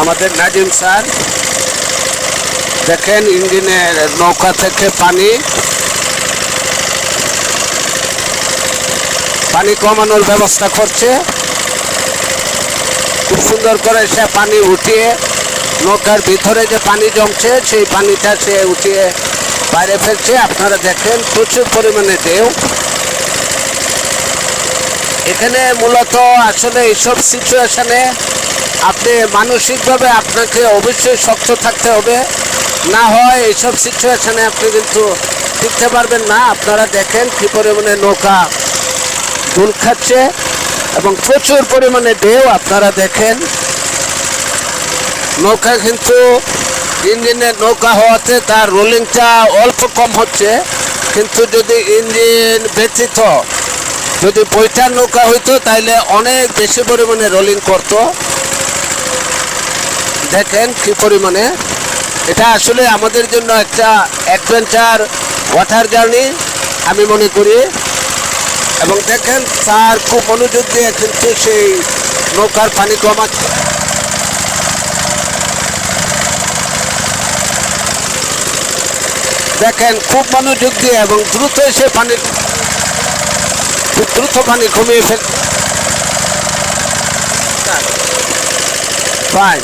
আমাদের নাজিম স্যার। দেখেন ইঞ্জিনের নৌকা থেকে পানি। পানি কমানোর ব্যবস্থা করছে। খুব সুন্দর করে সে পানি উঠিয়ে, নৌকার ভিতরে যে পানি জমছে, সেই পানিটা সে উঠিয়ে বাইরে ফেলছে। আপনারা দেখেন প্রচুর পরিমাণে ঢেউ। এখানে মূলত আসলে এইসব সিচুয়েশানে আপনি মানসিকভাবে আপনাকে অবশ্যই শক্ত থাকতে হবে। না হয় এইসব সিচুয়েশনে আপনি কিন্তু টিকতে পারবেন না। আপনারা দেখেন কী পরিমাণে নৌকা দুল খাচ্ছে এবং প্রচুর পরিমাণে ঢেউ আপনারা দেখেন। নৌকা কিন্তু ইঞ্জিনের নৌকা হওয়াতে তার রোলিংটা অল্প কম হচ্ছে। কিন্তু যদি ইঞ্জিন ব্যতীত যদি বইটার নৌকা হইতো তাহলে অনেক বেশি পরিমাণে রোলিং করত। দেখেন কি পরিমাণে। এটা আসলে আমাদের জন্য একটা অ্যাডভেঞ্চার ওয়াটার জার্নি আমি মনে করি। এবং দেখেন, স্যার খুব মনোযোগ দিয়ে কিন্তু সেই নৌকার পানি কমাচ্ছে। দেখেন, খুব মনোযোগ দিয়ে এবং দ্রুত সে পানি দ্রুত পানি কমিয়ে ফেল ফাইন